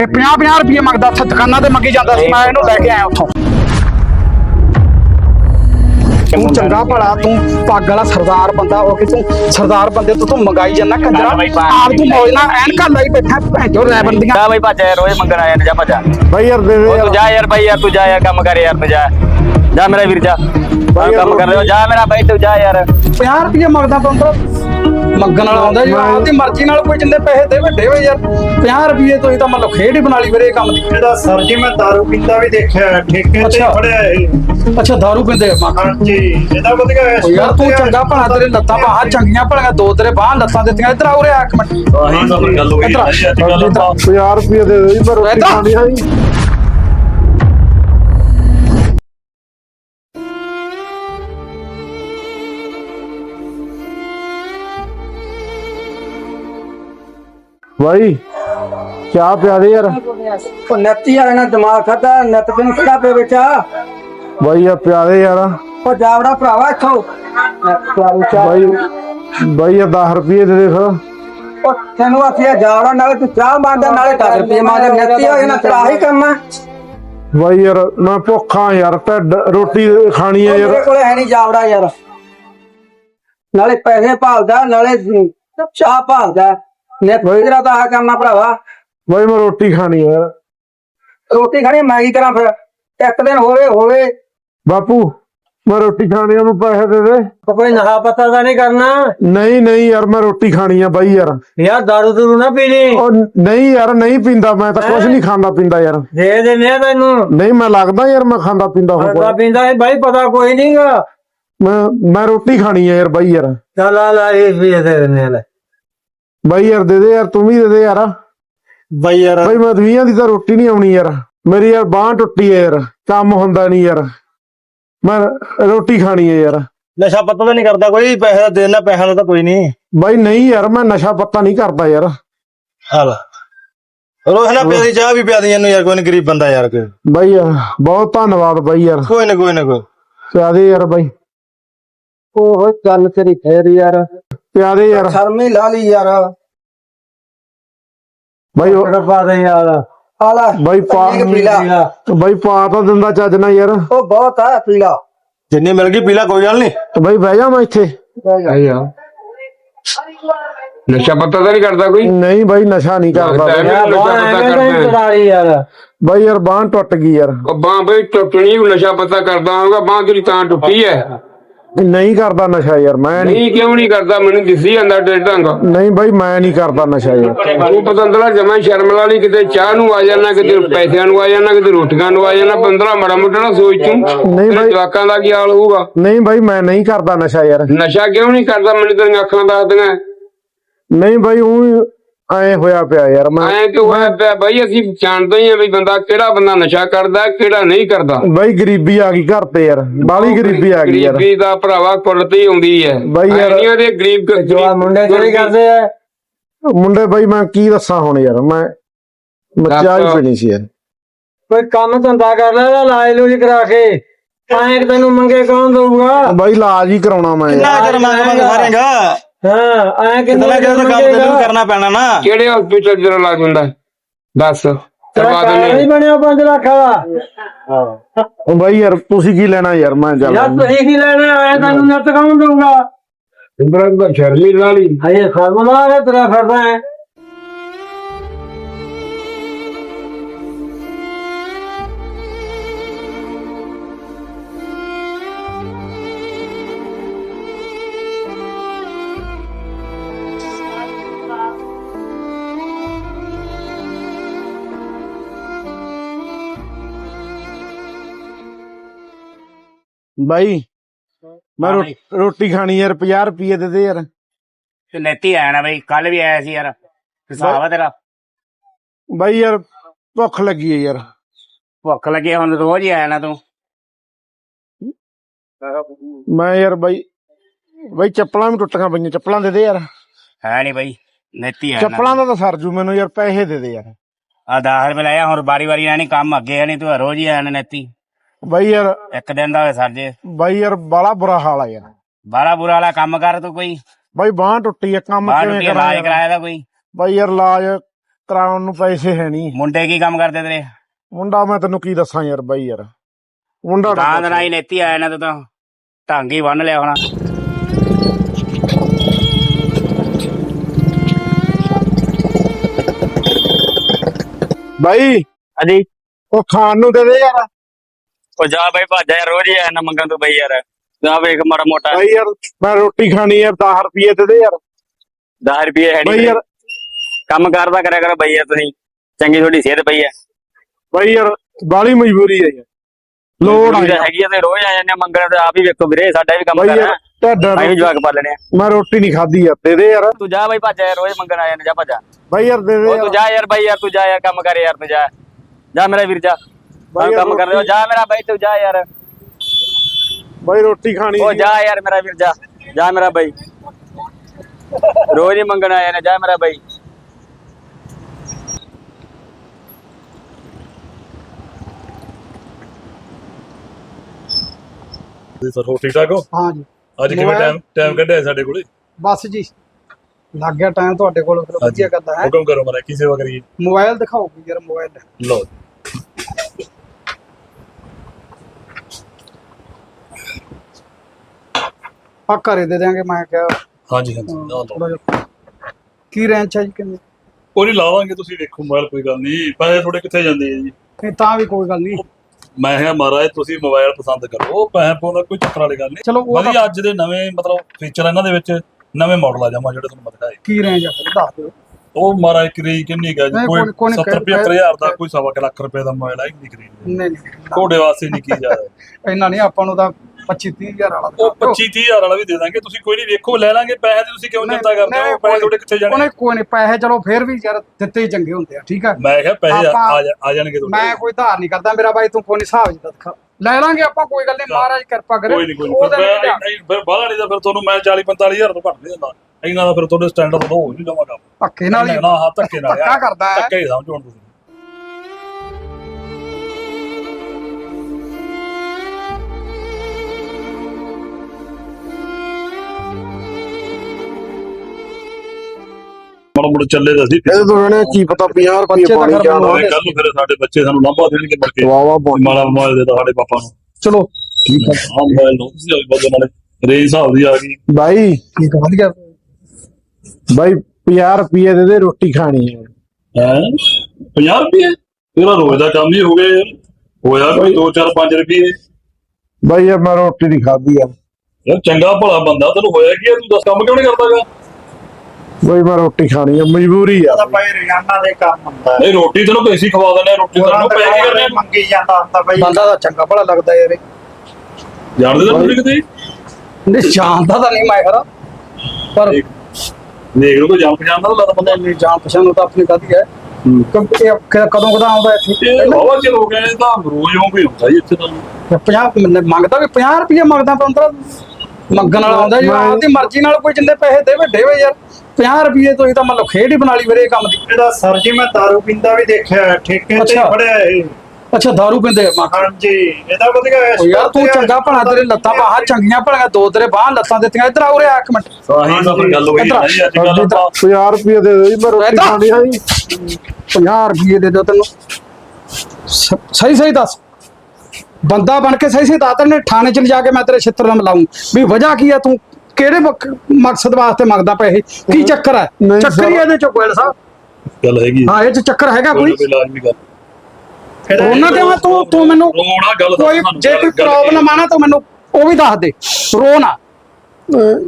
ਇਹ 50 50 ਰੁਪਏ ਮੰਗਦਾ ਉੱਥੇ ਦੁਕਾਨਾਂ ਤੇ ਮੰਗੀ ਜਾਂਦਾ ਸੀ ਮੈਂ ਇਹਨੂੰ ਲੈ ਕੇ ਆਇਆ ਉੱਥੋਂ। ਤੂੰ ਚੰਗਾ ਭਲਾ ਤੂੰ ਪੱਗ ਵਾਲਾ ਸਰਦਾਰ ਬੰਦਾ ਹੋ ਕੇ ਤੂੰ ਸਰਦਾਰ ਬੰਦੇ ਤੋਂ ਤੂੰ ਮੰਗਾਈ ਜਾਂਦਾ ਕੰਜਰਾ ਆਪ ਤੂੰ ਮੌਜ ਨਾਲ ਐਨਕਾਂ ਲਾਈ ਬੈਠਾ ਭੈਂਜੋ ਰਹਿ ਬੰਦੀਆਂ। ਜਾ ਬਈ ਭੱਜ ਯਾਰ ਰੋਜ਼ ਮੰਗਣ ਆਇਆ ਨੇ ਜਾ ਭੱਜ। ਬਾਈ ਯਾਰ ਦੇ ਦੇ ਤੂੰ ਜਾ ਯਾਰ ਬਾਈ ਯਾਰ ਤੂੰ ਜਾ ਯਾਰ ਕੰਮ ਕਰ ਯਾਰ ਤੂੰ ਜਾ। ਜਾ ਮੇਰਾ ਵੀਰ ਜਾ। ਕੰਮ ਕਰ ਰਿਹਾ ਜਾ ਮੇਰਾ ਬਾਈ ਤੂੰ ਜਾ ਯਾਰ। 50 ਰੁਪਏ ਮੰਗਦਾ ਤੂੰ ਅੰਦਰ। ਮੰਗਣ ਵਾਲਾ ਆਉਂਦਾ ਜੀ ਆਪਦੀ ਮਰਜ਼ੀ ਨਾਲ ਕੋਈ ਜਿੰਨੇ ਪੈਸੇ ਦੇ ਵੱਡੇ ਹੋਏ ਯਾਰ 50 ਰੁਪਏ ਤੋਂ ਹੀ ਤਾਂ ਮਤਲਬ ਖੇਡ ਹੀ ਬਣਾ ਲਈ ਵੀਰੇ ਇਹ ਕੰਮ ਦੀ। ਇਹਦਾ ਸਰ ਜੀ ਮੈਂ ਦਾਰੂ ਪੀਂਦਾ ਵੀ ਦੇਖਿਆ ਠੇਕੇ ਤੇ ਅੱਛਾ। ਫੜਿਆ ਇਹ। ਅੱਛਾ ਦਾਰੂ ਪੀਂਦੇ ਆਪਾਂ। ਹਾਂਜੀ ਇਹਦਾ ਵਧੀਆ ਹੈ ਯਾਰ ਤੂੰ ਚੰਗਾ ਭਲਾ ਤੇਰੇ ਲੱਤਾਂ ਬਾਹਾਂ ਚੰਗੀਆਂ ਭਲੀਆਂ ਦੋ ਤੇਰੇ ਬਾਹਾਂ ਲੱਤਾਂ ਦਿੱਤੀਆਂ ਇੱਧਰ ਆਉ ਰਿਹਾ ਇੱਕ ਮਿੰਟ। ਆਹੀ ਗੱਲ ਆ, ਹੈ ਅੱਜ ਕੱਲ੍ਹ ਇੱਧਰ ਆ। 50 ਰੁਪਏ ਦੇ ਦੇ ਮੈਂ ਰੋਟੀ? ਖਾਣੀ ਆ ਬਾਈ ਚਾਹ ਪਿਆ ਦੇ ਯਾਰ। ਉਹ ਨੱਤੀ ਵਾਲੇ ਨਾਲ ਦਿਮਾਗ ਖਾਦਾ ਨੱਤ ਪਿੰਨ ਖੜਾ ਪੇ ਬੇਟਾ ਬਾਈ ਆ ਪਿਆ ਦੇ ਯਾਰ। ਉਹ ਜਾਵੜਾ ਭਰਾਵਾ ਇੱਥੋਂ। ਬਾਈ ਬਾਈ ਆ 10 ਰੁਪਏ ਦੇ ਦੇ ਫਿਰ। ਉਹ ਤੈਨੂੰ ਆਖਿਆ ਜਾਵੜਾ ਨਾਲੇ ਤੂੰ ਚਾਹ ਮੰਗਦਾ ਨਾਲੇ 10 ਰੁਪਏ ਮੰਗਦਾ ਨੱਤੀ ਹੋਏ ਨਾ ਕੰਮ ਹੈ। ਬਾਈ ਯਾਰ ਮੈਂ ਭੁੱਖਾ ਯਾਰ ਢਿੱਡ ਰੋਟੀ ਖਾਣੀ ਆ ਯਾਰ। ਮੇਰੇ ਕੋਲੇ ਹੈ ਨਹੀਂ ਜਾਵੜਾ ਯਾਰ। ਨਾਲੇ ਪੈਸੇ ਭਾਲਦਾ ਨਾਲੇ ਚਾਹ ਭਾਲਦਾ। ਨੱਤ ਤੇਰਾ ਤਾਂ ਆਹ ਕਰਨਾ ਭਰਾਵਾ। ਬਾਈ ਮੈਂ ਰੋਟੀ ਖਾਣੀ ਆ ਯਾਰ। ਰੋਟੀ ਖਾਣੀ ਮੈਂ ਕੀ ਕਰਾਂ ਫਿਰ? ਇੱਕ ਦਿਨ ਹੋਵੇ ਹੋਵੇ। ਬਾਪੂ ਮੈਂ ਰੋਟੀ ਖਾਣੀ ਆ, ਉਹਨੂੰ ਪੈਸੇ ਦੇ ਦੇ। ਕੋਈ ਨਹਾ ਪਤਾ ਤਾਂ ਨਹੀਂ ਕਰਨਾ? ਨਹੀਂ ਨਹੀਂ ਯਾਰ ਮੈਂ ਰੋਟੀ ਖਾਣੀ ਆ ਬਾਈ ਯਾਰ। ਯਾਰ ਦਾਰੂ ਦੂਰੂ ਨਾ ਪੀ ਲਈ ਉਹ ਨਹੀਂ ਯਾਰ ਨਹੀਂ ਪੀਂਦਾ ਮੈਂ ਤਾਂ ਕੁਝ ਨਹੀਂ ਖਾਂਦਾ ਪੀਂਦਾ ਯਾਰ। ਦੇ ਦਿੰਦੇ ਆ ਤੈਨੂੰ। ਨਹੀਂ ਮੈਂ ਲੱਗਦਾ ਯਾਰ ਮੈਂ ਖਾਂਦਾ ਪੀਂਦਾ ਹੋਊਗਾ ਪੀਂਦਾ ਹੈ ਬਾਈ ਪਤਾ ਕੋਈ ਨਹੀਂਗਾ ਮੈਂ ਮੈਂ ਰੋਟੀ ਖਾਣੀ ਆ ਯਾਰ ਬਾਈ ਯਾਰ। ਚੱਲ ਆ ਲੈ ਇਹ ਵੀ ਦੇ ਦਿੰਦੇ ਆ ਲੈ। ਬਾਈ ਯਾਰ ਦੇ ਦੇ ਯਾਰ ਤੂੰ ਵੀ ਦੇ ਦੇ ਯਾਰ। ਬਾਈ ਯਾਰ। ਬਾਈ ਮੈਂ ਦੀ ਤਾਂ ਰੋਟੀ ਨਹੀਂ ਆਉਣੀ ਯਾਰ। ਮੇਰੀ ਯਾਰ ਬਾਹ ਟੁੱਟੀ ਹੈ ਯਾਰ। ਕੰਮ ਹੁੰਦਾ ਨਹੀਂ ਯਾਰ। ਮੈਂ ਰੋਟੀ ਖਾਣੀ ਹੈ ਯਾਰ। ਨਸ਼ਾ ਪੱਤਾ ਤਾਂ ਨਹੀਂ ਕਰਦਾ ਕੋਈ ਪੈਸੇ ਤਾਂ ਦੇਣਾ ਪੈਸਿਆਂ ਦਾ ਤਾਂ ਕੋਈ ਨਹੀਂ। ਬਾਈ ਨਹੀਂ ਯਾਰ ਮੈਂ ਨਸ਼ਾ ਪੱਤਾ ਨਹੀਂ ਕਰਦਾ ਯਾਰ। ਹਾਲ। ਰੋਜ਼ ਨਾ ਪਿਆਦੀ ਚਾਹ ਵੀ ਪਿਆਦੀ ਇਹਨੂੰ ਯਾਰ ਕੋਈ ਨਹੀਂ ਗਰੀਬ ਬੰਦਾ ਯਾਰ ਕੋਈ। ਬਾਈ ਯਾਰ, ਬਹੁਤ ਧੰਨਵਾਦ ਬਾਈ ਯਾਰ। ਕੋਈ ਨਾ ਕੋਈ ਨਾ ਕੋਈ। ਪਿਆਦੇ ਯਾਰ ਬਾਈ। ਉਹ ਗੱਲ ਤੇਰੀ ਫੇਰ ਯਾਰ। ਪਿਆਦੇ ਯਾਰ। ਸ਼ਰਮੀ ਲਾ ਲਈ ਯਾਰ। ਬਾਈ ਉਹ- ਪਾ ਦੇ ਯਾਰ। ਆ ਲੈ ਬਾਈ ਪਾ ਇੱਕ ਪੀਲਾ। ਬਾਈ ਪਾ ਤਾਂ ਦਿੰਦਾ ਚੱਜ ਨਾ ਯਾਰ। ਉਹ ਬਹੁਤ ਆ ਪੀਲਾ। ਜਿੰਨੀ ਮਿਲ ਗਈ ਪੀਲਾ ਕੋਈ ਗੱਲ ਨਹੀਂ। ਬਾਈ ਬਹਿ ਜਾ ਮੈਂ ਇੱਥੇ। ਨਸ਼ਾ ਪੱਤਾ ਤਾਂ ਨਹੀਂ ਕਰਦਾ ਕੋਈ? ਨਹੀਂ ਬਾਈ ਨਸ਼ਾ ਨਹੀਂ ਕਰਦਾ ਬਾਈ। ਹੈ। ਯਾਰ। ਬਾਈ ਯਾਰ ਬਾਹ ਟੁੱਟ ਗਈ ਯਾਰ। ਉਹ ਬਾਂਹ ਬਈ ਟੁੱਟਣੀ ਉਹ ਨਸ਼ਾ ਪੱਤਾ ਕਰਦਾ ਹੋਊਗਾ ਬਾਂਹ ਤੇਰੀ ਤਾਂ ਟੁੱਟੀ ਹੈ। ਨਹੀਂ ਕਰਦਾ ਨਸ਼ਾ ਯਾਰ ਮੈਂ ਨਹੀਂ ਨਹੀਂ ਕਿਉਂ ਨਹੀਂ ਕਰਦਾ? ਮੈਨੂੰ ਦਿਸੀ ਜਾਂਦਾ ਤੇਰੇ ਢੰਗ ਨਹੀਂ ਬਾਈ ਮੈਂ ਨਹੀਂ ਕਰਦਾ ਨਸ਼ਾ ਯਾਰ। ਤੂੰ ਪਤੰਦਰਾ ਜਮਾ ਸ਼ਰਮ ਵਾਲੀ ਕਿਤੇ ਚਾਹ ਨੂੰ ਆ ਜਾਣਾ ਕਿਤੇ ਪੈਸਿਆਂ ਨੂੰ ਆ ਜਾਣਾ ਕਿਤੇ ਰੋਟੀਆਂ ਨੂੰ ਆ ਜਾਣਾ ਪੰਦਰਾ ਮਾੜਾ ਮੋਟਾ ਨਾ ਸੋਚ ਤੂੰ। ਨਹੀਂ ਬਾਈ। ਜਵਾਕਾਂ ਦਾ ਕੀ ਹਾਲ ਹੋਊਗਾ? ਨਹੀਂ ਬਾਈ ਮੈਂ ਨਹੀਂ ਕਰਦਾ ਨਸ਼ਾ ਯਾਰ। ਨਸ਼ਾ ਕਿਉਂ ਨਹੀਂ ਕਰਦਾ? ਮੈਨੂੰ ਤੇਰੀਆਂ ਅੱਖਾਂ ਦੱਸਦੀਆਂ। ਨਹੀਂ ਬਾਈ ਉਹ ਐ ਹੋਇਆ ਪਿਆ ਯਾਰ ਮੈਂ ਐਂ ਕਿ ਹੋਇਆ ਪਿਆ? ਬਈ ਅਸੀਂ ਜਾਣਦੇ ਹੀ ਆ ਵੀ ਬੰਦਾ ਕਿਹੜਾ ਬੰਦਾ ਨਸ਼ਾ ਕਰਦਾ ਕਿਹੜਾ ਨਹੀਂ ਕਰਦਾ। ਬਾਈ ਗਰੀਬੀ ਆ ਗਈ ਘਰ ਤੇ ਯਾਰ। ਬਾਲੀ ਗਰੀਬੀ ਆ ਗਈ ਯਾਰ। ਗਰੀਬੀ ਦਾ ਭਰਾਵਾ ਕੁੱਲ ਤੇ ਹੀ ਆਉਂਦੀ ਹੈ। ਬਾਈ ਯਾਰ- ਐਨੀਆਂ ਦੇ ਗਰੀਬ ਜਵਾਨ ਮੁੰਡੇ ਜਿਹੜੇ ਕਰਦੇ ਆ। ਮੁੰਡੇ ਬਾਈ ਮੈਂ ਕੀ ਦੱਸਾਂ ਹੁਣ ਯਾਰ? ਮੈਂ ਮੈਂ ਚਾਹ ਹੀ। ਪੀਣੀ ਸੀ ਯਾਰ। ਕੋਈ ਕੰਮ ਧੰਦਾ ਕਰ ਲੈ ਇਲਾਜ ਲੂਜ ਕਰਾ ਕੇ। ਐਂ ਤੈਨੂੰ ਮੰਗੇ ਕੌਣ ਦਊਗਾ? ਬਾਈ ਇਲਾਜ ਹੀ ਕਰਾਉਣਾ ਮੈਂ ਯਾਰ। ਨਾ ਕਰ ਮੰਗ ਮੰਗ ਸਾਰੇਗਾ ਹਾਂ ਐਂ ਕਿ ਕਿੰਨਾ ਕਿਹਦਾ ਤਾਂ ਕੰਮ ਤੈਨੂੰ ਵੀ ਕਰਨਾ ਪੈਣਾ ਨਾ। ਕਿਹੜੇ ਹਸਪੀਟਲ ਜਰਾ ਲੱਗ ਜਾਂਦਾ? ਦੱਸ ਕਰਵਾ ਨਹੀਂ ਦਿੰਦੇ। ਬਣਿਆ 5 ਲੱਖ ਵਾਲਾ। ਉਹ ਬਾਈ ਯਾਰ ਤੁਸੀਂ ਕੀ ਲੈਣਾ ਯਾਰ ਮੈਂ ਯਾਰ ਜਾਂਦਾ ਤੁਸੀਂ ਕੀ ਲੈਣਾ? ਆਇਆ ਤੈਨੂੰ ਨੱਤ ਕੌਣ ਦਊਗਾ। ਇੰਦਰਾ ਦਾ ਸ਼ਰਮੀ ਲਾਲੀ ਹਏ ਹੈ ਤੇਰਾ ਫਰਦਾ ਹੈ ਬਾਈ ਮੈਂ ਰੋ- ਰੋਟੀ ਖਾਣੀ ਯਾਰ 50 ਰੁਪਏ ਦੇ ਦੇ ਯਾਰ। ਤੇ ਲੈਤੀ ਆਇਆ ਨਾ ਬਈ ਕੱਲ ਵੀ ਆਇਆ ਸੀ ਯਾਰ। ਹਿਸਾਬ ਆ ਤੇਰਾ। ਬਾਈ ਯਾਰ ਭੁੱਖ ਲੱਗੀ ਹੈ ਯਾਰ। ਭੁੱਖ ਲੱਗੀ ਹੁਣ ਰੋਜ਼ ਹੀ ਆਇਆ ਨਾ ਤੂੰ। ਮੈਂ ਯਾਰ ਬਾਈ ਬਾਈ ਚੱਪਲਾਂ ਵੀ ਟੁੱਟੀਆਂ ਪਈਆਂ ਚੱਪਲਾਂ ਦੇ ਦੇ ਯਾਰ। ਹੈ ਨਹੀਂ ਬਈ ਲੈਤੀ ਆਇਆ ਚੱਪਲਾਂ ਦਾ ਤਾਂ ਸਰਜੂ ਮੈਨੂੰ ਯਾਰ ਪੈਸੇ ਦੇ ਦੇ ਯਾਰ। ਆ 10 ਰੁਪਏ ਲਾਇਆ ਹੁਣ ਬਾਰੀ ਬਾਰੀ ਆਣੀ ਕੰਮ ਅੱਗੇ ਆਣੀ ਤੂੰ ਰੋਜ਼ ਹੀ ਆਇਆ ਨਾ ਨੈਤੀ ਬਾਈ ਯਾਰ ਇੱਕ ਦਿਨ ਦਾ ਹੋਵੇ ਸਰ ਜੇ। ਬਾਈ ਯਾਰ ਬਾਲਾ ਬੁਰਾ ਹਾਲ ਆ ਯਾਰ। ਬਾਰਾ ਬੁਰਾ ਵਾਲਾ ਕੰਮ ਕਰ ਤੂੰ ਕੋਈ। ਬਾਈ ਬਾਹ ਟੁੱਟੀ ਆ ਕੰਮ ਬਾਹਰ ਕਿਵੇਂ ਨੂੰ ਕਰਾਂ ਇਲਾਜ ਯਾਰ? ਕਰਾਇਆ ਦਾ ਕੋਈ। ਬਾਈ ਯਾਰ ਇਲਾਜ ਕਰਾਉਣ ਨੂੰ ਪੈਸੇ ਹੈ ਨਹੀਂ। ਮੁੰਡੇ ਕੀ ਕੰਮ ਕਰਦੇ ਤੇਰੇ? ਮੁੰਡਾ ਮੈਂ ਤੈਨੂੰ ਕੀ ਦੱਸਾਂ ਯਾਰ ਬਾਈ ਯਾਰ। ਮੁੰਡਾ ਨਾ ਕਾਂ ਦਾ ਹੀ ਨੇਤੀ ਆਇਆ ਨਾ ਤੂੰ ਤਾਂ। ਢੰਗ ਹੀ ਬੰਨ ਲਿਆ ਹੋਣਾ। ਬਾਈ ਅਜੀ ਉਹ ਖਾਣ ਨੂੰ ਦੇ ਦੇ ਯਾਰ। ਉਹ ਜਾ ਬਈ ਭਾਜਾ ਯਾਰ ਰੋਜ਼ ਹੀ ਆਇਆ ਨਾ ਮੰਗਣ ਤੂੰ ਬਈ ਯਾਰ। ਜਾ ਵੇਖ ਮਾੜਾ ਮੋਟਾ। ਬਾਈ ਯਾਰ ਮੈਂ ਰੋਟੀ ਖਾਣੀ ਯਾਰ 10 ਰੁਪਏ ਦੇ ਦੇ ਯਾਰ। 10 ਰੁਪਏ ਹੈ ਬਾਈ ਨਹੀਂ ਯਾਰ। ਕੰਮ ਕਰਦਾ ਕਰਿਆ ਕਰੋ ਬਈ ਯਾਰ ਤੁਸੀਂ। ਚੰਗੀ ਤੁਹਾਡੀ ਸਿਹਤ ਪਈ ਹੈ ਬਾਈ ਯਾਰ ਬਾਲੀ ਮਜਬੂਰੀ ਹੈ ਯਾਰ। ਲੋੜ ਆ ਯਾਰ। ਹੈਗੀ ਆ ਤੇ ਰੋਜ਼ ਆ ਜਾਂਦੇ ਆ ਮੰਗਣ ਤੇ ਆਪ ਹੀ ਵੇਖੋ ਵੀਰੇ ਸਾਡਾ ਵੀ ਕੰਮ ਬਾਈ ਕਰਨਾ। ਯਾਰ ਢੱਡ ਅਸੀਂ ਵੀ ਜਵਾਕ ਪਾ ਲੈਣੇ ਆ। ਮੈਂ ਰੋਟੀ ਨਹੀਂ ਖਾਧੀ ਯਾਰ ਦੇ ਦੇ ਯਾਰ। ਤੂੰ ਜਾ ਬਈ ਭਾਜਾ ਯਾਰ ਰੋਜ਼ ਮੰਗਣ ਆ ਜਾਂਦੇ ਜਾ ਭਾਜਾ। ਬਾਈ ਯਾਰ ਦੇ ਦੇ ਉਹ ਯਾਰ। ਤੂੰ ਜਾ ਯਾਰ ਬਾਈ ਯਾਰ ਤੂੰ ਜਾ ਯਾਰ ਕੰਮ ਕਰ ਯਾਰ ਤੂੰ ਜਾ। ਜਾ ਮੇਰਾ ਵੀਰ ਜਾ। ਬਾਈ ਕੰਮ ਕਰ ਰਿਹਾ ਜਾ ਮੇਰਾ ਬਾਈ ਤੂੰ ਜਾ ਯਾਰ। ਬਾਈ ਰੋਟੀ ਖਾਣੀ ਉਹ। ਜਾ ਯਾਰ ਮੇਰਾ ਵੀਰ ਜਾ। ਜਾ ਮੇਰਾ ਬਾਈ। ਰੋਜ਼ ਹੀ ਮੰਗਣ ਆਇਆ ਨੇ ਜਾ ਮੇਰਾ ਬਾਈ। ਜੀ ਸਰ ਹੋ ਠੀਕ ਠਾਕ ਹੋ? ਹਾਂ ਜੀ। ਅੱਜ ਕਿਵੇਂ ਟਾਈਮ ਟਾਈਮ ਕੱਢਿਆ ਸਾਡੇ ਕੋਲੇ? ਬਸ ਜੀ। ਲੱਗ ਗਿਆ ਟਾਈਮ ਤੁਹਾਡੇ ਕੋਲ ਫਿਰ ਵਧੀਆ ਕਰਦਾ ਹੈ। ਹੁਕਮ ਕਰੋ ਮਾਰਾ ਕੀ ਸੇਵਾ ਕਰੀਏ? ਮੋਬਾਈਲ ਦਿਖਾਓ ਯਾਰ ਮੋਬਾਈਲ। ਲਓ। ਆ ਘਰੇ ਦੇ ਦਿਆਂਗੇ ਮੈਂ ਕਿਹਾ ਹਾਂਜੀ ਹਾਂਜੀ ਲਓ ਥੋੜਾ ਜਿਹਾ। ਕੀ ਰੇਂਜ ਹੈ ਜੀ ਕਿੰਨੇ? ਕੋਈ ਨਹੀਂ ਲਾਵਾਂਗੇ ਤੁਸੀਂ ਵੇਖੋ ਮੋਬਾਈਲ ਕੋਈ ਗੱਲ ਨਹੀਂ ਪੈਸੇ ਥੋੜੇ ਕਿੱਥੇ ਜਾਂਦੇ ਆ ਜੀ? ਨਹੀਂ ਤਾਂ ਵੀ ਕੋਈ ਗੱਲ ਨਹੀਂ ਮੈਂ ਕਿਹਾ ਮਹਾਰਾਜ ਤੁਸੀਂ ਮੋਬਾਈਲ ਪਸੰਦ ਕਰੋ ਪੈਸੇ ਪਾਉਂਦਾ ਕੋਈ ਚੱਕਰ ਵਾਲੀ ਗੱਲ ਨਹੀਂ ਚਲੋ ਉਹ ਤਾਂ ਵਧੀਆ ਅੱਜ ਦੇ ਨਵੇਂ ਮਤਲਬ ਫੀਚਰ ਇਹਨਾਂ ਦੇ ਵਿੱਚ ਨਵੇਂ ਮਾਡਲ ਆ ਜਾਵਾਂ ਜਿਹੜੇ ਤੁਹਾਨੂੰ ਮੈਂ ਦਿਖਾਏ। ਕੀ ਰੇਂਜ ਹੈ ਫਿਰ ਦੱਸ ਦਿਓ। ਉਹ ਮਹਾਰਾਜ ਕਰੀ ਕਿੰਨੀ ਗਾ ਜੀ? ਨਹੀਂ, ਕੋਈ ਕੋਈ- ਕੋਈ ਨਹੀਂ 70 ਕਹਿ- 75000 ਦਾ ਕੋਈ ਸਵਾ ਕੁ ਲੱਖ ਰੁਪਏ ਦਾ ਮੋਬਾਈਲ ਆ ਹੀ ਨਹੀਂ ਖਰੀਦ ਨਹੀਂ ਨਹੀਂ। ਤੁਹਾਡੇ ਵਾਸਤੇ ਨਹੀਂ ਕੀ ਜਾ ਇੰਨਾ ਨਹੀਂ ਆਪਾਂ ਨੂੰ ਤਾਂ 25 30000 ਵਾਲਾ ਉਹ 25 30000 ਵਾਲਾ ਵੀ ਦੇ ਦਾਂਗੇ। ਤੁਸੀਂ ਕੋਈ ਨਹੀਂ ਵੇਖੋ ਲੈ ਲਾਂਗੇ ਪੈਸੇ ਦੀ ਤੁਸੀਂ ਕਿਉਂ ਨਹੀਂ, ਚਿੰਤਾ ਕਰਦੇ ਨਹੀਂ, ਹੋ? ਪੈਸੇ ਤੁਹਾਡੇ ਕਿੱਥੇ ਜਾਣੇ? ਉਹਨੇ ਕੋਈ ਨਹੀਂ ਪੈਸੇ ਚਲੋ ਫੇਰ ਵੀ ਯਾਰ ਦਿੱਤੇ ਹੀ ਚੰਗੇ ਹੁੰਦੇ ਆ ਠੀਕ ਆ? ਮੈਂ ਕਿਹਾ ਪੈਸੇ ਆ- ਆਪਾਂ- ਆ ਜਾ- ਆ ਜਾਣਗੇ ਤੁਹਾਡੇ। ਮੈਂ ਕੋਈ ਧਾਰ ਨਹੀਂ ਕਰਦਾ ਮੇਰਾ ਬਾਈ ਤੂੰ ਕੋਈ ਨਹੀਂ ਹਿਸਾਬ ਜਿੱਦਾਂ ਦਿਖਾ। ਲੈ ਲਾਂਗੇ ਆਪਾਂ ਕੋਈ ਗੱਲ ਨਹੀਂ ਮਹਾਰਾਜ ਕਿਰਪਾ ਕਰੇ। ਕੋਈ ਨਹੀਂ ਕੋਈ। ਫਿਰ ਫਿਰ ਬਾਹਲਾ ਨਹੀਂ ਤਾਂ ਫਿਰ ਤੁਹਾਨੂੰ ਮੈਂ 40 45000 ਤੋਂ ਘੱਟ ਨਹੀਂ ਦਿੰਦਾ। ਇਹਨਾਂ ਦਾ ਫਿਰ ਤੁਹਾਡੇ ਸਟੈਂਡਰਡ ਤੋਂ ਹੋ ਨਹੀਂ ਜਾਵਾਂਗਾ। ਧੱਕੇ ਨਾਲ ਹੀ ਨਾ ਹਾਂ ਧੱਕੇ ਨਾਲ ਧੱਕਾ ਕਰਦਾ। ਧੱਕੇ ਸਮਝੋ ਹੁਣ ਮਾੜਾ ਮੋੜਾ ਚੱਲੇ ਤਾਂ ਸੀ। ਇਹਦੇ ਤੋਂ ਇਹਨੇ ਕੀ ਪਤਾ 50 ਰੁਪਏ ਬੱਚੇ ਤਾਂ ਪਾਣੀ ਘਰ ਜਾਣਾ ਬਣਾਉਣੇ। ਕੱਲ ਨੂੰ ਫਿਰ ਸਾਡੇ ਬੱਚੇ ਸਾਨੂੰ ਲਾਂਭਾ ਦੇਣਗੇ ਮੁੜ ਕੇ। ਵਾਵਾ ਮਾੜਾ ਮੋਬਾਈਲ ਦੇ ਤਾਂ ਸਾਡੇ ਪਾਪਾ ਨੂੰ। ਚਲੋ। ਠੀਕ ਹੈ ਹਾਂ ਮੋਬਾਈਲ ਨੂੰ ਤੁਸੀਂ ਬਦਲ ਨਾਲੇ। ਰੇਂਜ ਹਿਸਾਬ ਦੀ ਆ ਗਈ। ਬਾਈ ਠੀਕ ਆ ਵਧੀਆ। ਬਾਈ 50 ਰੁਪਏ ਦੇ ਦੇ ਰੋਟੀ ਖਾਣੀ ਹੈ ਹੈ? 50 ਰੁਪਏ? ਤੇਰਾ ਰੋਜ਼ ਦਾ ਕੰਮ ਹੀ ਹੋ ਗਿਆ ਯਾਰ। ਹੋਇਆ ਕੋਈ 2 4 5 ਰੁਪਏ? ਬਾਈ ਯਾਰ ਮੈਂ ਰੋਟੀ ਨਹੀਂ ਖਾਧੀ ਯਾਰ ਯਾਰ ਚੰਗਾ ਭਲਾ ਬੰਦਾ ਤੈਨੂੰ ਹੋਇਆ ਕੀ ਆ? ਤੂੰ ਦੱਸ ਕੰਮ ਕਿਉਂ ਨਹੀਂ ਕਰਦਾਗਾ? ਬਾਈ ਮੈਂ ਰੋਟੀ ਖਾਣੀ ਹੈ ਮਜਬੂਰੀ ਆ। ਤਾਂ ਭਾਈ ਰੋਜ਼ਾਨਾ ਦੇ ਕੰਮ ਹੁੰਦਾ। ਨਹੀਂ ਰੋਟੀ ਤੈਨੂੰ ਪੈਸੇ ਹੀ ਖਵਾ ਦਿੰਦੇ ਆ, ਰੋਟੀ ਤੈਨੂੰ ਪੈਸੇ ਕੀ ਕਰਨੇ ਆ? ਮੰਗੀ ਜਾਂਦਾ ਹੁੰਦਾ ਭਾਈ। ਬੰਦਾ ਤਾਂ ਚੰਗਾ ਭਲਾ ਲੱਗਦਾ ਯਾਰ ਇਹ। ਜਾਣਦੇ ਤਾਂ ਤੁਸੀਂ ਕਿਤੇ। ਨਹੀਂ ਜਾਣਦਾ ਤਾਂ ਨਹੀਂ ਮੈਂ ਖਰਾ ਪਰ ਦੇਖ ਲਓ ਕੋਈ ਜਾਣ ਪਛਾਣ ਦਾ ਤਾਂ ਲੱਗਦਾ ਬੰਦਾ ਨਹੀਂ। ਜਾਣ ਪਛਾਣ ਨੂੰ ਤਾਂ ਆਪਣੀ ਕਾਦੀ ਹੈ? ਕਿਉਂਕਿ ਇਹ ਕ- ਕਦੋਂ ਕਦਾ ਆਉਂਦਾ ਇੱਥੇ? ਇਹ ਬਾਬਾ ਚਿਰ ਹੋ ਗਿਆ ਇਹ ਤਾਂ ਰੋਜ਼ ਹੋ ਕੋਈ ਹੁੰਦਾ ਜੀ ਇੱਥੇ ਤਾਂ। 50 ਮੰਗਦਾ ਵੀ 50 ਰੁਪਏ ਮੰਗਦਾ 15 ਮੰਗਣ ਵਾਲਾ ਆਉਂਦਾ ਜੀ ਆਪਦੀ ਮਰਜ਼ੀ ਨਾਲ ਕੋਈ ਜਿੰਨੇ ਪੈਸੇ ਦੇ ਵੱਡੇ ਵੇ ਯਾਰ। 50 ਰੁਪਏ ਤੋਂ ਹੀ ਤਾਂ ਮਤਲਬ ਖੇਡ ਹੀ ਬਣਾ ਲਈ ਵੀਰੇ ਇਹ ਕੰਮ ਦੀ। ਇਹਦਾ ਸਰ ਜੀ ਮੈਂ ਦਾਰੂ ਪੀਂਦਾ ਵੀ ਦੇਖਿਆ ਠੇਕੇ ਤੇ ਅੱਛਾ। ਫੜਿਆ ਇਹ। ਅੱਛਾ दारू ਪਿੰਦੇ ਆ ਮੱਖ ਹਾਂਜੀ ਇਹਦਾ ਵਧੀਆ ਉਹ ਯਾਰ ਤੂੰ ਚੰਗਾ ਭਲਾ ਤੇਰੇ ਲੱਤਾਂ ਬਾਹਾਂ ਚੰਗੀਆਂ ਭਲੀਆਂ ਦੋ ਤੇਰੇ ਬਾਹਾਂ ਲੱਤਾਂ ਦਿੱਤੀਆਂ। ਇੱਧਰ ਆ ਉਰੇ ਆ ਇੱਕ ਮਿੰਟ। ਆਹੀ ਤਾਂ ਫਿਰ ਗੱਲ ਆ। ਨਾ ਜੀ ਅੱਜ ਕੱਲ ਆਪਾਂ 50 ਰੁਪਏ ਦੇ ਦੇ ਜੀ ਮੈਂ ਰੋਟੀ। ਖਾਣੀ ਹੈ ਜੀ। 50 ਰੁਪਏ ਦੇ ਦਿਓ ਤੈਨੂੰ। ਸ- ਸਹੀ ਸਹੀ ਦੱਸ। ਬੰਦਾ ਬਣ ਕੇ ਸਹੀ ਸਹੀ ਦੱਸ ਤੈਨੂੰ ਥਾਣੇ ਚ ਲਿਜਾ ਕੇ ਮੈਂ ਤੇਰੇ ਛਿੱਤਰ ਨਾਲ ਮਿਲਾਉਂ ਵੀ ਵਜ੍ਹਾ ਕੀ ਆ ਤੂੰ? ਕਿਹੜੇ ਮਕ- ਮਕਸਦ ਵਾਸਤੇ ਮੰਗਦਾ ਪੈਸੇ? ਕੀ ਚੱਕਰ ਹੈ ਨਹੀਂ ਚੱਕਰ ਹੀ ਸਰ। ਇਹਦੇ ਚ ਗੋਇਲ ਸਾਹਿਬ ਗੱਲ ਹੈਗੀ। ਹਾਂ ਇਹ ਚ ਚੱਕਰ ਹੈਗਾ ਕੋਈ। ਕੋਈ ਨਾ ਕੋਈ ਲਾਜ਼ਮੀ ਗੱਲ ਉਹਨਾਂ ਦੇ ਮੈਂ ਤੂੰ ਤੂੰ ਮੈਨੂੰ ਰੋਣਾ ਗੱਲ ਦੱਸ ਕੋਈ ਸਾਨੂੰ, ਜੇ ਗੱਲ- ਕੋਈ ਗੱਲ? ਪ੍ਰੋਬਲਮ ਆ ਨਾ ਤੂੰ ਮੈਨੂੰ ਉਹ ਵੀ ਦੱਸ ਦੇ। ਰੋ ਨਾ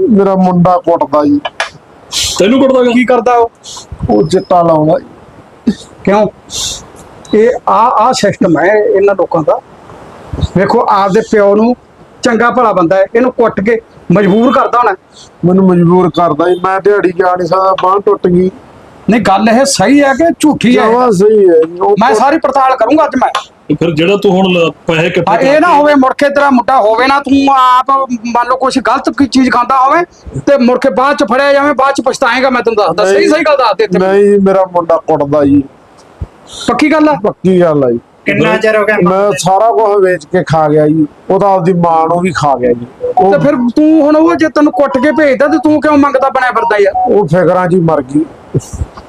ਮੇਰਾ ਮੁੰਡਾ ਕੁੱਟਦਾ ਜੀ। ਤੈਨੂੰ ਕੁੱਟਦਾ? ਕੀ ਕਰਦਾ ਉਹ? ਉਹ ਚਿੱਟਾ ਲਾਉਂਦਾ ਜੀ। ਕਿਉਂ? ਇਹ ਆ ਆ ਸਿਸਟਮ ਹੈ ਇਹਨਾਂ ਲੋਕਾਂ ਦਾ। ਵੇਖੋ ਆਪਦੇ ਪਿਓ ਨੂੰ ਚੰਗਾ ਭਲਾ ਬੰਦਾ ਹੈ ਇਹਨੂੰ ਕੁੱਟ ਕੇ ਮਜਬੂਰ ਕਰਦਾ ਹੋਣਾ। ਮੈਨੂੰ ਮਜਬੂਰ ਕਰਦਾ ਜੀ ਮੈਂ ਦਿਹਾੜੀ ਜਾ ਨਹੀਂ ਸਕਦਾ ਬਾਂਹ ਟੁੱਟ ਗਈ। ਨਹੀਂ ਗੱਲ ਇਹ ਸਹੀ ਹੈ ਕਿ ਝੂਠੀ ਹੈ? ਜਵਾ ਸਹੀ ਹੈ ਉਹ ਮੈਂ ਸਾਰੀ ਪੜਤਾਲ ਕਰੂੰਗਾ ਅੱਜ ਮੈਂ। ਤੇ ਫਿਰ ਜਿਹੜਾ ਤੂੰ ਹੁਣ ਲ- ਪੈਸੇ ਹਾਂ, ਇਕੱਠੇ ਇਹ ਨਾ ਹੋਵੇ ਮੁੜ ਕੇ ਤੇਰਾ ਮੁੰਡਾ ਹੋਵੇ ਨਾ ਤੂੰ ਆਪ ਮੰਨ ਲਓ ਕੁਝ ਗਲਤ ਕੋਈ ਚੀਜ਼ ਖਾਂਦਾ ਹੋਵੇ ਤੇ ਮੁੜ ਕੇ ਬਾਅਦ ਚ ਫੜਿਆ ਜਾਵੇਂ ਬਾਅਦ ਚ ਪਛਤਾਏਗਾ ਮੈਂ ਤੈਨੂੰ ਦੱਸਦਾ। ਸਹੀ ਸਹੀ ਗੱਲ ਦੱਸ ਦੇ ਇੱਥੇ ਨਹੀਂ ਜੀ, ਮੇਰਾ ਮੁੰਡਾ ਕੁੱਟਦਾ ਜੀ। ਪੱਕੀ ਗੱਲ ਹੈ ਪੱਕੀ ਗੱਲ ਆ ਜੀ। ਕਿੰਨਾ ਚਿਰ ਹੋ ਗਿਆ ਮੈਂ ਸਾਰਾ ਕੁਝ ਵੇਚ ਕੇ ਖਾ ਗਿਆ ਜੀ। ਉਹ ਤਾਂ ਆਪਦੀ ਮਾਂ ਨੂੰ ਵੀ ਖਾ ਗਿਆ ਜੀ। ਤੇ ਫਿਰ ਤੂੰ ਹੁਣ ਉਹ ਜੇ ਤੈਨੂੰ ਕੁੱਟ ਕੇ ਭੇਜਦਾ ਤੇ ਤੂੰ ਕਿਉਂ ਮੰਗਦਾ ਬਣਿਆ ਫਿਰਦਾ ਯਾਰ? ਉਹ ਫਿਕਰਾਂ ਹੀ ਮਰ ਗਈ।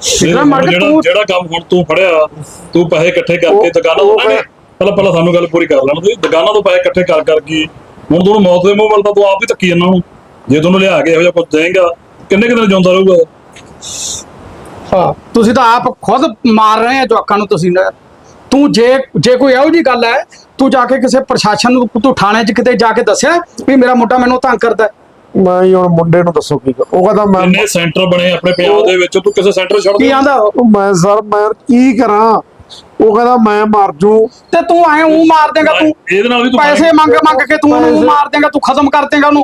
ਜਿਹੜਾ ਮਰ ਜਿਹੜਾ ਤੂੰ ਜਿਹੜਾ ਕੰਮ ਹੁਣ ਤੂੰ ਫੜਿਆ ਤੂੰ ਪੈਸੇ ਇਕੱਠੇ ਕਰਕੇ ਦੁਕਾਨਾਂ ਤੋਂ ਨਹੀਂ ਪਹਿਲਾਂ ਪਹਿਲਾਂ ਸਾਨੂੰ ਗੱਲ ਪੂਰੀ ਕਰ ਲੈਣ ਦੇ ਦੁਕਾਨਾਂ ਤੋਂ ਪੈਸੇ ਇਕੱਠੇ ਕਰ ਕਰਕੇ ਹੁਣ ਤੂੰ ਮੌਤ ਦੇ ਮੂੰਹ ਵੱਲ ਤਾਂ ਤੂੰ ਆਪ ਹੀ ਧੱਕੀ ਜਾਂਦਾ ਨੂੰ ਜੇ ਤੈਨੂੰ ਲਿਆ ਕੇ ਇਹੋ ਜਿਹਾ ਕੁਝ ਦੇਂਗਾ ਕਿੰਨੇ ਕੁ ਦਿਨ ਜਿਉਂਦਾ ਰਹੂਗਾ? ਹਾਂ ਤੁਸੀਂ ਤਾਂ ਆਪ ਖੁਦ ਮਾਰ ਰਹੇ ਆ ਜਵਾਕਾਂ ਨੂੰ ਤੁਸੀਂ ਨਾ। ਤੂੰ ਜੇ ਜੇ ਕੋਈ ਇਹੋ ਜੀ ਗੱਲ ਹੈ ਤੂੰ ਜਾ ਕੇ ਕਿਸੇ ਪ੍ਰਸ਼ਾਸਨ ਨੂੰ ਤੂੰ ਥਾਣੇ 'ਚ ਕਿਤੇ ਜਾ ਕੇ ਦੱਸਿਆ ਵੀ ਮੇਰਾ ਮੁੰਡਾ ਮੈਨੂੰ ਤੰਗ ਕਰਦਾ? ਹੈ। ਮੈਂ ਹੀ ਹੁਣ ਮੁੰਡੇ ਨੂੰ ਦੱਸੋ ਕੀ ਕਰ- ਉਹ ਕਹਿੰਦਾ ਮੈਂ ਇੰਨੇ ਸੈਂਟਰ ਬਣੇ ਆਪਣੇ ਪੰਜਾਬ ਦੇ ਵਿੱਚ? ਤੂੰ ਕਿਸੇ ਸੈਂਟਰ ਛੱਡ ਕੀ ਦੇ। ਆਂਦਾ ਉਹ? ਉਹ ਮੈਂ ਸਰ ਮੈਂ ਕੀ ਕਰਾਂ? ਉਹ ਕਹਿੰਦਾ ਮੈਂ ਮਰ ਜੂ। ਤੇ ਤੂੰ ਐ ਉਹ ਮਾਰ ਦੇਗਾ ਤੂੰ ਇਹਦੇ ਨਾਲ ਵੀ ਤੂੰ ਪੈਸੇ ਮੰਗ ਮੰਗ ਕੇ ਤੂੰ ਉਹਨੂੰ ਮਾਰ ਦੇਗਾ ਤੂੰ ਖਤਮ ਕਰ ਦੇਗਾ ਉਹਨੂੰ।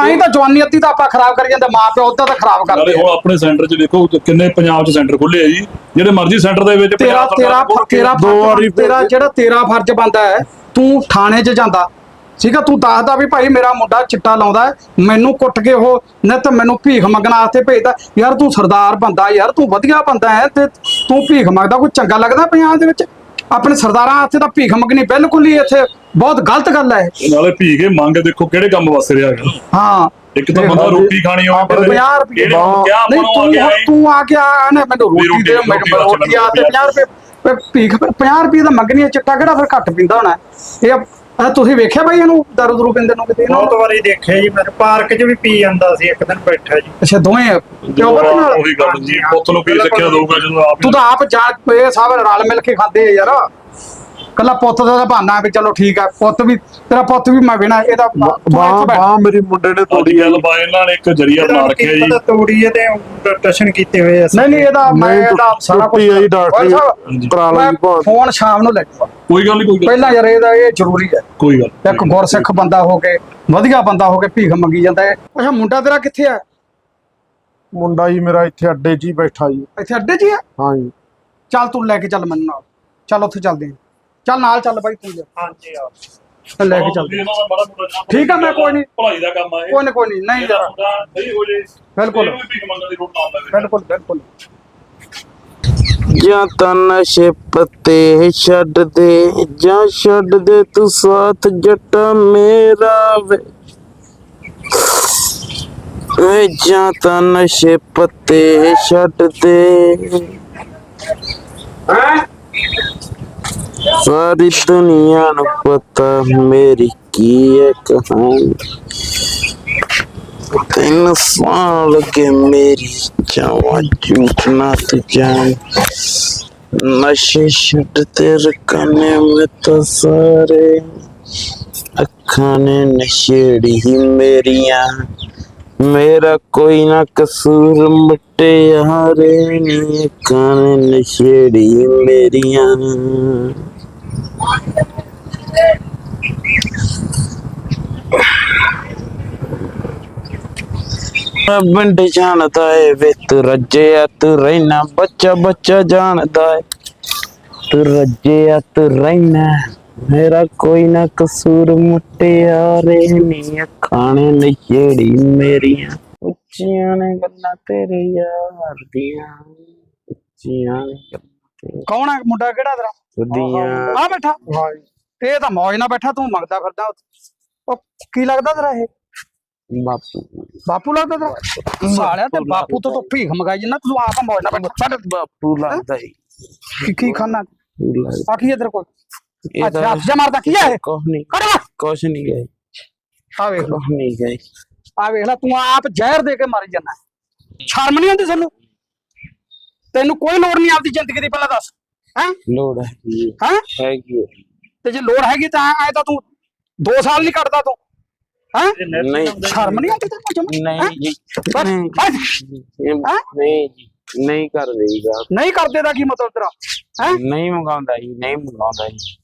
ਐਂ ਤਾਂ ਜਵਾਨੀ ਅੱਤੀ ਤਾਂ ਆਪਾਂ ਖਰਾਬ ਕਰੀ ਜਾਂਦੇ ਮਾਂ ਪਿਓ ਉਦਾਂ ਤਾਂ ਖਰਾਬ ਨਾਲੇ ਕਰਦੇ ਹੁਣ ਆਪਣੇ ਸੈਂਟਰ 'ਚ ਦੇਖੋ ਕਿੰਨੇ ਪੰਜਾਬ 'ਚ ਸੈਂਟਰ ਖੁੱਲੇ ਆ ਜੀ। ਜਿਹੜੇ ਮਰਜ਼ੀ ਸੈਂਟਰ ਦੇ ਵਿੱਚ ਤੇਰਾ ਪੰਜਾਬ ਤੇਰਾ ਸਰਕਾਰ ਕੋਲ ਤੇਰਾ ਦੋ ਫਰਜ਼ ਵਾਰੀ ਬਣ- ਤੇਰਾ ਜਿਹੜਾ ਤੇਰਾ ਫਰਜ਼ ਬੰਦਾ ਹੈ ਤੂੰ ਥਾਣੇ 'ਚ ਜਾਂਦਾ। ਠੀਕ ਆ ਤੂੰ ਦੱਸਦਾ ਵੀ ਭਾਈ ਮੇਰਾ ਮੁੰਡਾ ਚਿੱਟਾ ਲਾਉਂਦਾ ਹੈ, ਮੈਨੂੰ ਕੁੱਟ ਕੇ ਉਹ ਨਿੱਤ ਮੈਨੂੰ ਭੀਖ ਮੰਗਣ ਵਾਸਤੇ ਭੇਜਦਾ ਯਾਰ ਤੂੰ ਸਰਦਾਰ ਬੰਦਾ ਯਾਰ ਤੂੰ ਵਧੀਆ ਬੰਦਾ ਹੈ ਤੇ ਤੂੰ ਭੀਖ ਮੰਗਦਾ ਕੋਈ ਚੰਗਾ ਲੱਗਦਾ ਪੰਜਾਬ ਦੇ ਵਿੱਚ? ਆਪਣੇ ਸਰਦਾਰਾਂ ਵਾਸਤੇ ਤਾਂ ਭੀਖ ਮੰਗਣੀ ਬਿਲਕੁਲ ਹੀ ਇੱਥੇ ਬਹੁਤ ਗਲਤ ਗੱਲ ਹੈ। ਨਾਲੇ ਕੇ ਮੰਗ ਦੇਖੋ ਕਿਹੜੇ ਕੰਮ ਵਾਸਤੇ ਰਿਹਾ ਹੈਗਾ ਹਾਂ ਇੱਕ ਤਾਂ ਬੰਦਾ ਰੋਟੀ ਖਾਣੀ ਹੋਵੇ ਆਪਣੇ 50 ਰੁਪਏ ਨਹੀਂ ਤੂੰ ਗਿਆ ਤੂੰ ਆ ਕੇ ਆ ਨਾ ਮੈਨੂੰ ਰੋਟੀ ਦੇ ਰੋਟੀ- ਮੈਂ ਰੋਟੀ ਆ ਤੇ 50 ਰੁਪਏ ਭੀਖ ਫਿਰ 50 ਰੁਪਏ ਦਾ ਮੰਗਣੀ ਹੈ ਚਿੱਟਾ ਕਿਹੜਾ ਫਿਰ ਘੱਟ ਪੀਂਦਾ ਹੋਣਾ? ਇਹ ਇਹ ਤੁਸੀਂ ਵੇਖਿਆ ਬਾਈ ਇਹਨੂੰ ਦਰਦ ਦਰੂ ਪਿੰਦੇ ਨੂੰ ਕਿਤੇ ਇਹਨੂੰ? ਬਹੁਤ ਵਾਰੀ ਦੇਖਿਆ ਜੀ ਮੈਂ ਪਾਰਕ 'ਚ ਵੀ ਪੀ ਜਾਂਦਾ ਸੀ ਇੱਕ ਦਿਨ ਬੈਠਾ ਜੀ। ਅੱਛਾ ਦੋਵੇਂ? ਪਿਓ ਪੁੱਤ ਨਾਲ? ਉਹੀ ਗੱਲ ਜੀ ਪੁੱਤ ਨੂੰ ਕੀ ਸਿੱਖਿਆ ਦਊਗਾ ਜਦੋਂ ਆਪ ਤੂੰ ਤਾਂ ਆਪ ਜਾਣ ਇਹ ਸਭ ਰਲ ਮਿਲ ਕੇ ਖਾਂਦੇ ਆ ਯਾਰ। ਕੱਲਾ ਪੁੱਤ ਦਾ ਤਾਂ ਬਹਾਨਾ ਵੀ ਚਲੋ ਠੀਕ ਆ ਪੁੱਤ ਵੀ ਤੇਰਾ ਪੁੱਤ ਵੀ ਮੈਂ ਵੇਣਾ ਇਹਦਾ ਤੂੰ ਬਾਹ। ਬਾਹ ਮੇਰੀ ਮੁੰਡੇ ਨੇ ਤੋੜੀ ਗੱਲ ਬਾਏ ਇਹਨਾਂ ਨੇ ਇੱਕ ਜਰੀਆ ਬਣਾ ਰੱਖਿਆ ਜੀ। ਤੋੜੀ ਇਹਦੇ ਟਸ਼ਨ ਕੀਤੇ ਹੋਏ ਆ ਨਹੀਂ ਨਹੀਂ ਇਹਦਾ ਮੈਂ ਇਹਦਾ ਸਾਰਾ ਕੁਝ ਆ ਜੀ ਡਾਕਟਰੀ ਕਰਾ ਲਈ ਫੋਨ ਸ਼ਾਮ ਨੂੰ ਲੈ ਕੋਈ ਗੱਲ ਨਹੀਂ ਕੋਈ ਗੱਲ ਪਹਿਲਾਂ ਯਾਰ ਇਹਦਾ ਇਹ ਜ਼ਰੂਰੀ ਹੈ ਕੋਈ ਗੱਲ ਇੱਕ ਗੁਰਸਿੱਖ ਬੰਦਾ ਹੋ ਕੇ ਵਧੀਆ ਬੰਦਾ ਹੋ ਕੇ ਭੀਖ ਮੰਗੀ ਜਾਂਦਾ ਹੈ। ਅੱਛਾ ਮੁੰਡਾ ਤੇਰਾ ਕਿੱਥੇ ਆ? ਮੁੰਡਾ ਜੀ ਮੇਰਾ ਇੱਥੇ ਅੱਡੇ 'ਚ ਹੀ ਬੈਠਾ ਜੀ। ਇੱਥੇ ਅੱਡੇ 'ਚ ਹੀ ਆ? ਹਾਂ ਜੀ। ਚੱਲ ਤੂੰ ਲੈ ਕੇ ਚੱਲ ਮੈਨੂੰ ਨਾਲ। ਚੱਲ ਉੱਥੇ ਚੱਲਦੇ ਆ ਚੱਲ ਨਾਲ ਚੱਲ ਬਾਈ ਤੂੰ ਜਾ। ਹਾਂਜੀ ਆ ਚੱਲ ਲੈ ਕੇ ਚੱਲਦੇ ਆ। ਇਹਨਾਂ ਦਾ ਮਾੜਾ ਮੋਟਾ ਕੰਮ ਠੀਕ ਆ, ਮੈਂ ਕੋਈ ਨਹੀਂ। ਭਲਾਈ ਦਾ ਕੰਮ ਆ ਇਹ। ਕੋਈ ਨਹੀਂ ਕੋਈ ਨਹੀਂ ਨਹੀਂ ਇਹਦਾ ਜਰਾ। ਮੁੰਡਾ ਸਹੀ ਹੋ ਜੇ। ਬਿਲਕੁਲ। ਇਹਨੂੰ ਵੀ ਭੀਖ ਮੰਗਣ ਦੀ ਲੋੜ ਨਾ ਪਵੇ ਬਿਲਕੁਲ ਬਿਲਕਲ। ਜਾਂ ਤਾਂ ਨਸ਼ੇ ਪੱਤੇ ਛੱਡ ਦੇ ਜਾਂ ਛੱਡ ਦੇ ਤੂੰ ਸਾਥ ਜੱਟਾ ਮੇਰਾ ਵੇ। ਵੇ ਜਾਂ ਤਾਂ ਨਸ਼ੇ ਪੱਤੇ ਛੱਡ ਦੇ। ਸਾਰੀ ਦੁਨੀਆ ਨੂੰ ਪਤਾ ਮੇਰੀ ਕੀ ਹੈ ਕਹਾਣੀ। ਤਿੰਨ ਸਾਲ ਕੇ ਮੇਰੀ ਜਾਵਾ ਝੂਠ ਤੂੰ ਜਾਣ। ਨਸ਼ੇ ਛੱਡ ਤੇ ਰਕਨੇ ਮੈਂ ਤਾਂ ਸਾਰੇ। ਅੱਖਾਂ ਨੇ ਨਸ਼ੇੜੀ ਮੇਰੀਆਂ। ਮੇਰਾ ਕੋਈ ਨਾ ਕਸੂਰ ਮਿਟੇ ਯਾਰੇ ਨੀ ਅੱਖਾਂ ਨੇ ਨਸ਼ੇੜੀ ਹੀ ਮੇਰੀਆਂ ਬੰਡ ਜਾਣਦਾ ਏ ਵੇ ਤੂੰ ਰੱਜਿਆ ਤੂੰ ਰਹਿਣਾ ਬੱਚਾ ਬੱਚਾ ਜਾਣਦਾ ਏ ਤੂੰ ਰੱਜਿਆ ਤੂੰ ਰਹਿਣਾ ਮੇਰਾ ਕੋਈ ਨਾ ਕਸੂਰ ਮੁਟਿਆਰੇ ਨੀ ਅੱਖਾਂ ਨੇ ਨਸ਼ੇੜੀ ਮੇਰੀਆਂ। ਉੱਚੀਆਂ ਨੇ ਗੱਲਾਂ ਤੇਰੇ ਯਾਰ ਦੀਆਂ। ਉੱਚੀਆਂ ਨੇ ਗੱਲਾਂ ਤੇਰੇ ਕੌਣ ਹੈ ਮੁੰਡਾ ਕਿਹੜਾ ਤੇਰਾ? ਦੀਆਂ ਆ ਬੈਠਾ। ਇਹ ਤਾਂ ਮੌਜ ਨਾਲ ਬੈਠਾ ਤੂੰ ਮੰਗਦਾ ਫਿਰਦਾ ਉਹ ਕੀ ਲੱਗਦਾ ਤੇਰਾ ਇਹ? ਬਾਪੂ। ਬਾਪੂ ਲੱਗਦਾ ਤੇਰਾ? ਸਾਲਿਆ ਤੇ ਬਾਪੂ ਤੋਂ ਤੂੰ ਭੀਖ ਮੰਗਾਈ ਜਨਾ ਤੂੰ ਆਪ ਮੌਜ ਨਾਲ ਬੈਠਾ। ਬਾਪੂ ਲੱਗਦਾ ਕੀ ਕੀ ਖਾਣਾ? ਆਖੀ ਇਧਰ ਕੋਲ? ਇਹ ਅੱਛਾ ਤਾਂ ਅੱਛਾ ਮਾਰਦਾ ਕੀ ਹੈ ਕੁਛ ਨਹੀਂ ਕਰ ਕੁਛ ਨਹੀਂ ਗਏ। ਆ ਵੇਖ ਲੋ ਕੁਛ ਨਹੀਂ ਗਏ। ਆ ਵੇਖ ਲੈ ਤੂੰ ਆਪ ਜ਼ਹਿਰ ਦੇ ਕੇ ਮਾਰੀ ਜਾਂਦਾ ਸ਼ਰਮ ਨਹੀਂ ਆਉਂਦੀ ਸਾਨੂੰ ਤੈਨੂੰ ਕੋਈ ਲੋੜ ਨਹੀਂ ਆਪਦੀ ਜ਼ਿੰਦਗੀ ਦੀ ਪਹਿਲਾਂ ਦੱਸ। ਹੈ? ਲੋੜ ਹੈਗੀ ਹੈ। ਹੈ? ਹੈਗੀ ਹੈ। ਤੇ ਜੇ ਲੋੜ ਹੈਗੀ ਤਾਂ ਐ ਤਾਂ ਤੂੰ 2 ਸਾਲ ਨਹੀਂ ਕੱਟਦਾ ਤੂੰ। ਹੈ? ਨਹੀਂ। ਸ਼ਰਮ ਨਹੀਂ ਆਉਂਦੀ ਤੈਨੂੰ ਜਮਾਂ? ਹੈਂ? ਨਹੀਂ ਜੀ। ਨਹੀਂ ਬਸ। ਜੀ, ਇਹ- ਨਹੀਂ ਜੀ। ਨਹੀਂ ਕਰ ਦੇਗਾ ਨਹੀਂ ਕਰਦੇ ਦਾ ਕੀ ਮਤਲਬ ਤੇਰਾ? ਹੈ? ਨਹੀਂ ਮੰਗਾਉਂਦਾ ਜੀ ਨਹੀਂ ਮੰਗਾਉਂਦਾ ਜੀ।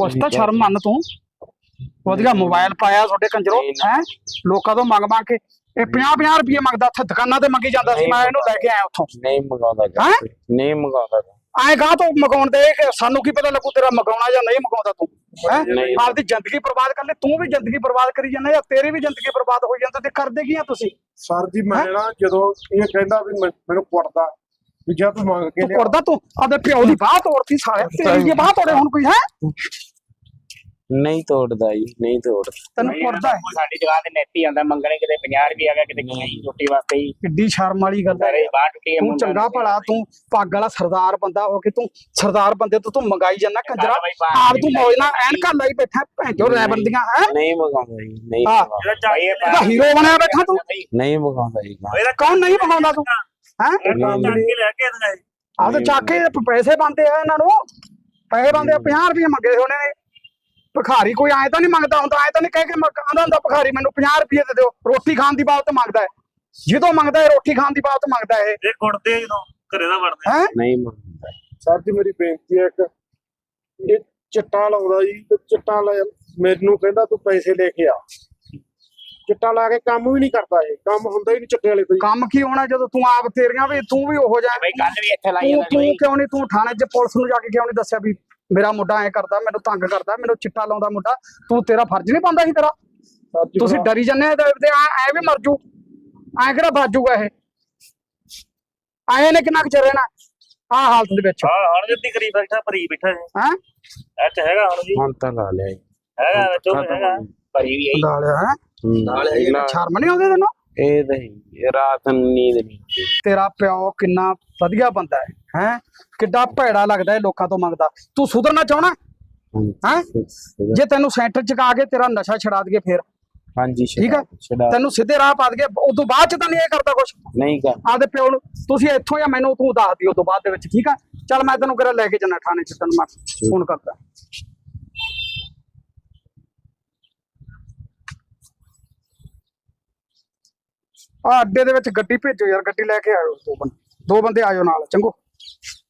ਕੁਛ ਤਾਂ ਸ਼ਰਮ ਮੰਨ ਤੂੰ। ਵਧੀਆ ਮੋਬਾਈਲ ਪਾਇਆ ਤੁਹਾਡੇ ਕੰਜਰੋ ਨਹੀਂ, ਨਾ। ਹੈ? ਲੋਕਾਂ ਤੋਂ ਮੰਗ ਮੰਗ ਕੇ। ਇਹ 50 50 ਰੁਪਏ ਮੰਗਦਾ ਉੱਥੇ ਦੁਕਾਨਾਂ ਤੇ ਮੰਗੀ ਜਾਂਦਾ ਸੀ ਮੈਂ ਇਹਨੂੰ ਲੈ ਕੇ ਆਇਆ ਉੱਥੋਂ। ਨਹੀਂ ਮੰਗਾਉਂਦਾ ਜਾ। ਹੈਂ? ਕੇ। ਨਹੀਂ ਮੰਗਾਉਂਦਾ ਗਾ। ਐਂ ਗਾਹ ਤੋਂ ਮਗਾਉਣ ਦੇ ਕਿ ਸਾਨੂੰ ਕੀ ਪਤਾ ਲੱਗੂ ਤੇਰਾ ਮਗਾਉਣਾ ਜਾਂ ਨਹੀਂ ਮਗਾਉਂਦਾ ਤੂੰ ਹੈ? ਨਹੀਂ। ਆਪਦੀ ਜ਼ਿੰਦਗੀ ਬਰਬਾਦ ਕਰ ਲੈ ਤੂੰ ਵੀ ਜ਼ਿੰਦਗੀ ਬਰਬਾਦ ਕਰੀ ਜਾਂਦਾ ਜਾਂ ਤੇਰੀ ਵੀ ਜ਼ਿੰਦਗੀ ਬਰਬਾਦ ਹੋਈ ਜਾਂਦੀ ਤੇ ਕਰਦੇ ਕੀ ਆ ਤੁਸੀਂ? ਸਰ ਜੀ ਮੈਂ ਨਾ ਜਦੋਂ ਇਹ ਕਹਿੰਦਾ ਵੀ ਮੈਂ- ਮੈਨੂੰ ਕੁੱਟਦਾ ਵੀ ਜਾਂ ਤੂੰ ਮੰਗ ਕੇ ਤੂੰ ਲਿਆ। ਕਰਦਾ ਤੂੰ ਆਪਦੇ ਪਿਓ ਦੀ ਬਾਹ ਤੋੜਤੀ ਸਾਲਿਆ। ਤੇਰੀ ਇਹ ਬਾਹ ਤੋੜੇ ਹੁਣ ਕੋਈ ਹੈ? ਨਹੀਂ ਤੋੜਦਾ ਜੀ ਨਹੀਂ ਤੋੜਦਾ। ਤੈਨੂੰ ਪੁਰਦਾ ਹੈ। ਸਾਡੀ ਜਗ੍ਹਾ ਤੇ ਨੈਤੀ ਆਂਦਾ ਮੰਗਣੇ ਕਿਤੇ 50 ਰੁਪਏ ਆ ਗਿਆ ਕਿਤੇ ਕੀ ਰੋਟੀ ਵਾਸਤੇ ਹੀ। ਕਿੱਡੀ ਸ਼ਰਮ ਵਾਲੀ ਗੱਲ ਹੈ। ਸਾਰੇ ਬਾਹਰ ਟੁੱਟੀ ਹੈ ਤੂੰ ਮੁੰਡਾ ਚੰਗਾ ਭਲਾ ਤੂੰ ਪੱਗ ਵਾਲਾ ਸਰਦਾਰ ਬੰਦਾ ਹੋ ਕੇ ਤੂੰ ਸਰਦਾਰ ਬੰਦੇ ਤੋਂ ਤੂੰ ਮੰਗਾਈ ਜਾਂਦਾ ਕੰਜਰਾ। ਆਪ ਤੂੰ ਮੌਜ ਨਾਲ ਐਨਕਾਂ ਲਾਈ ਬੈਠਾ ਭੈਂਜੋ ਰਹਿ ਬੰਦੀਆਂ ਹੈ? ਨਹੀਂ ਮਗਾਉਂਦਾ ਜੀ ਨਹੀਂ ਹਾਂ। ਮਗਾਉਂਦਾ। ਹੀਰੋ ਬਣਿਆ ਬੈਠਾ ਤੂੰ। ਨਹੀਂ ਮਗਾਉਂਦਾ ਜੀ। ਕੌਣ ਨਹੀਂ ਮੰਗਾਉਂਦਾ ਤੂੰ? ਹੈ? ਨਹੀਂ। ਆਹ ਤਾਂ ਚੱਕ ਕੇ ਪੈਸੇ ਬੰਦੇ ਆ ਇਹਨਾਂ ਨੂੰ। ਪੈਸੇ ਬੰਦੇ 50 ਰੁਪਏ ਮੰਗੇ ਹੋਣੇ ਨੇ ਭਿਖਾਰੀ ਕੋਈ ਐ ਤਾਂ ਨਹੀਂ ਮੰਗਦਾ ਹੁੰਦਾ ਐ ਤਾਂ ਨਹੀਂ ਕਹਿ ਕੇ ਆਂਦਾ ਹੁੰਦਾ ਭਿਖਾਰੀ ਮੈਨੂੰ 50 ਰੁਪਏ ਦੇ ਦਿਓ। ਰੋਟੀ ਖਾਣ ਦੀ ਬਾਬਤ ਮੰਗਦਾ ਹੈ। ਜਦੋਂ ਮੰਗਦਾ ਹੈ ਰੋਟੀ ਖਾਣ ਦੀ ਬਾਬਤ ਮੰਗਦਾ ਹੈ ਇਹ। ਕੁੜਦੇ ਜਦੋਂ ਘਰੇ ਦਾ ਵੜਦੇ ਹੈ? ਨਹੀਂ ਮਗਾਉਂਦਾ ਸਰ ਜੀ ਮੇਰੀ ਬੇਨਤੀ ਹੈ ਇੱਕ। ਇਹ ਚਿੱਟਾ ਲਾਉਂਦਾ ਜੀ ਤੇ ਚਿੱਟਾ ਲੈ ਮੈਨੂੰ ਕਹਿੰਦਾ ਤੂੰ ਪੈਸੇ ਲੈ ਕੇ ਆ। ਚਿੱਟਾ ਲਾ ਕੇ ਕੰਮ ਵੀ ਨਹੀਂ ਕਰਦਾ ਇਹ। ਕੰਮ ਹੁੰਦਾ ਹੀ ਨਹੀਂ ਚਿੱਟੇ ਵਾਲੇ ਕੋਈ ਕੰਮ ਕੀ ਹੋਣਾ ਜਦੋਂ ਤੂੰ ਆਪ ਤੇਰੀਆਂ ਵੀ ਤੂੰ ਵੀ ਉਹੋ ਜਿਹਾ। ਬਈ ਕੱਲ ਵੀ ਇੱਥੇ ਲਾਈ ਤੂੰ ਜਾਂਦਾ ਤੂੰ ਬਈ। ਕਿਉਂ ਨਹੀਂ ਤੂੰ ਥਾਣੇ 'ਚ ਪੁਲਿਸ ਨੂੰ ਜਾ ਕੇ ਕਿਉਂ ਨਹੀਂ ਦੱਸਿਆ ਵੀ ਮੇਰਾ ਮੁੰਡਾ ਐ ਕਰਦਾ ਮੈਨੂੰ ਤੰਗ ਕਰਦਾ ਮੈਨੂੰ ਚਿੱਟਾ ਲਾਉਂਦਾ ਮੁੰਡਾ ਤੂੰ ਤੇਰਾ ਫਰਜ਼ ਨਹੀਂ ਪਾਉਂਦਾ ਸੀ ਤੇਰਾ? ਜੀ ਤੁਸੀਂ ਡਰੀ ਜੰਨੇ ਤੇ ਐ ਵੀ ਮਰ ਜੂ। ਐ ਕਿਹੜਾ ਬਾਜੂਗਾ ਇਹ? ਆਏ ਨੇ ਕਿੰਨਾ ਕੁ ਚਿਰ ਰਹਿਣਾ? ਆ ਹਾਲਤ ਦੇ ਵਿੱਚ। ਹਾਂ ਹਣ ਜੱਦੀ ਕਰੀ ਬੈਠਾ ਭਰੀ ਬੈਠਾ ਹੈ? ਇੱਥੇ ਹੈਗਾ ਹੁਣ ਜੀ। ਹੁਣ ਤਾਂ ਲਾ ਲਿਆ ਜੀ। ਹੈਗਾ ਵਿੱਚੋਂ ਹੈਗਾ। ਭਰੀ ਵੀ ਆਈ। ਲਾਲਿਆ ਹੈ? ਹੂੰ। ਨਾ, ਸ਼ਰਮ ਨਹੀਂ ਆਉਂਦੀ ਤੈਨੂੰ? ਇਹ ਤਾਂ ਹੀ, ਇਹ ਰਾਤ ਨੂੰ ਨੀਂਦ ਨਹੀਂ ਆਉਂਦੀ। ਤੇਰਾ ਪਿਓ ਕਿੰਨਾ ਵਧੀਆ ਬੰਦਾ ਹੈ ਹੈ? ਕਿੱਡਾ ਭੈੜਾ ਲੱਗਦਾ ਹੈ ਲੋਕਾਂ ਤੋਂ ਮੰਗਦਾ। ਤੂੰ ਸੁਧਰਨਾ ਚਾਹਣਾ ਹੂੰ। ਹੈਂ? ਜੇ ਤੈਨੂੰ ਸੈਂਟਰ ਚ ਆ ਕੇ ਤੇਰਾ ਨਸ਼ਾ ਛਡਾ ਦਈਏ ਫੇਰ। ਹਾਂਜੀ ਠੀਕ ਆ ਛਡਾ- ਤੈਨੂੰ ਸਿੱਧੇ ਰਾਹ ਪਾ ਦਈਏ ਉਦੋਂ ਬਾਅਦ ਚ ਤਾਂ ਨਹੀਂ ਇਹ ਕਰਦਾ ਕੁਛ। ਨਹੀਂ ਕਰ। ਆਪਦੇ ਪਿਓ ਨੂੰ ਤੁਸੀਂ ਇੱਥੋਂ ਜਾਂ ਮੈਨੂੰ ਤੂੰ ਦੱਸ ਦਿਓ ਉਦੋਂ ਬਾਅਦ ਦੇ ਵਿੱਚ ਠੀਕ ਆ ਚੱਲ ਮੈਂ ਤੈਨੂੰ ਕਿਹੜਾ ਲੈ ਕੇ ਜਾਣਾ ਥਾਣੇ ਚ ਤੈਨੂੰ ਮੈਂ ਫੋਨ ਕਰਦਾ। ਆ ਅੱਡੇ ਦੇ ਵਿੱਚ ਗੱਡੀ ਭੇਜੋ ਯਾਰ ਗੱਡੀ ਲੈ ਕੇ ਆਇਓ ਦੋ ਬੰਦੇ ਦੋ ਬੰਦੇ ਆਇਓ ਨਾਲ ਚੰਗੋ।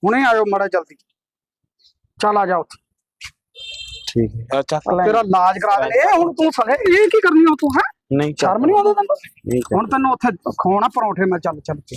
ਹੁਣੇ ਆਇਓ ਮਾੜਾ ਜਲਦੀ। ਚੱਲ ਆ ਜਾ ਉੱਥੇ। ਠੀਕ ਹੈ। ਲੈ। ਤੇਰਾ ਇਲਾਜ ਕਰਾ ਦੇਣੇ ਇਹ ਹੁਣ ਤੂੰ ਸਹੇ ਇਹ ਕੀ ਕਰਨੀ ਹੋ ਤੂੰ ਹੈ? ਨਹੀਂ ਸ਼ਰਮ ਨਹੀਂ ਆਉਂਦੀ ਤੈਨੂੰ? ਹੁਣ ਤੈਨੂੰ ਉੱਥੇ ਖਾਣਾ ਪਰੌਂਠੇ ਮੈਂ ਚੱਲ ਚੱਲ। ਕੇ